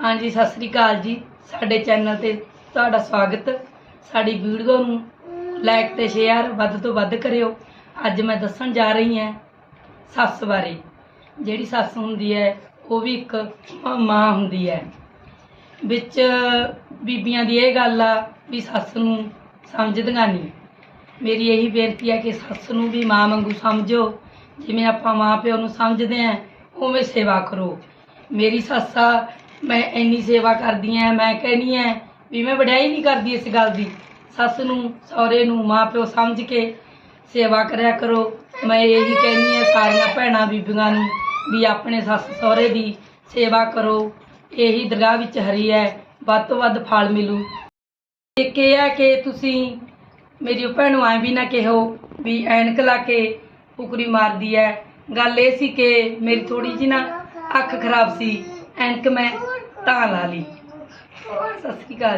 ਹਾਂਜੀ, ਸਤਿ ਸ੍ਰੀ ਅਕਾਲ ਜੀ। ਸਾਡੇ ਚੈਨਲ ਤੇ ਤੁਹਾਡਾ ਸਵਾਗਤ। ਸਾਡੀ ਵੀਡੀਓ ਨੂੰ ਲਾਈਕ ਤੇ ਸ਼ੇਅਰ ਵੱਧ ਤੋਂ ਵੱਧ ਕਰਿਓ। ਅੱਜ ਮੈਂ ਦੱਸਣ ਜਾ ਰਹੀ ਹਾਂ ਸੱਸ ਬਾਰੇ। ਜਿਹੜੀ ਸੱਸ ਹੁੰਦੀ ਹੈ, ਉਹ ਵੀ ਇੱਕ ਮਾਂ ਹੁੰਦੀ ਹੈ। ਵਿੱਚ ਬੀਬੀਆਂ ਦੀ ਇਹ ਗੱਲ ਆ ਵੀ ਸੱਸ ਨੂੰ ਸਮਝਦੀਆਂ ਨਹੀਂ। ਮੇਰੀ ਇਹੀ ਬੇਨਤੀ ਹੈ ਕਿ ਸੱਸ ਨੂੰ ਵੀ ਮਾਂ ਵਾਂਗੂ ਸਮਝੋ। ਜਿਵੇਂ ਆਪਾਂ ਮਾਂ ਪਿਓ ਨੂੰ ਸਮਝਦੇ ਆਂ ਉਵੇਂ ਸੇਵਾ ਕਰੋ। ਮੇਰੀ ਸੱਸ ਆ ਮੈਂ ਇੰਨੀ ਸੇਵਾ ਕਰਦੀ ਆਂ ਮੈਂ ਕਹਿੰਦੀ ਆਂ ਵੀ ਮੈਂ ਵਡਿਆਈ ਨਹੀਂ ਕਰਦੀ ਇਸ ਗੱਲ ਦੀ। ਸੱਸ ਨੂੰ, ਸਹੁਰੇ ਨੂੰ ਮਾਂ ਪਿਓ ਸਮਝ ਕੇ ਸੇਵਾ ਕਰਿਆ ਕਰੋ। ਮੈਂ ਇਹੀ ਕਹਿੰਦੀ ਆਂ ਸਾਰੀਆਂ ਭੈਣਾਂ ਬੀਬੀਆਂ ਨੂੰ ਵੀ ਆਪਣੇ ਸੱਸ ਸਹੁਰੇ ਦੀ ਸੇਵਾ ਕਰੋ। ਇਹੀ ਦਰਗਾਹ ਵਿੱਚ ਹਰੀ ਹੈ ਵੱਧ ਤੋਂ ਵੱਧ ਫਲ ਮਿਲੂ। ਇੱਕ ਇਹ ਹੈ ਕਿ ਤੁਸੀਂ ਮੇਰੀ ਭੈਣ ਨੂੰ ਐਂ ਵੀ ਨਾ ਕਿਹੋ ਵੀ ਐਨਕ ਲਾ ਕੇ ਫੁਕਰੀ ਮਾਰਦੀ ਹੈ ਗੱਲ ਇਹ ਸੀ ਕਿ ਮੇਰੀ ਥੋੜੀ ਜਿਹੀ ਨਾ ਅੱਖ ਖਰਾਬ ਸੀ। ਐਨਕ ਮੈਂ ਤਾਂ ਲਾ ਲਈ। ਸਤਿ ਸ੍ਰੀ ਅਕਾਲ।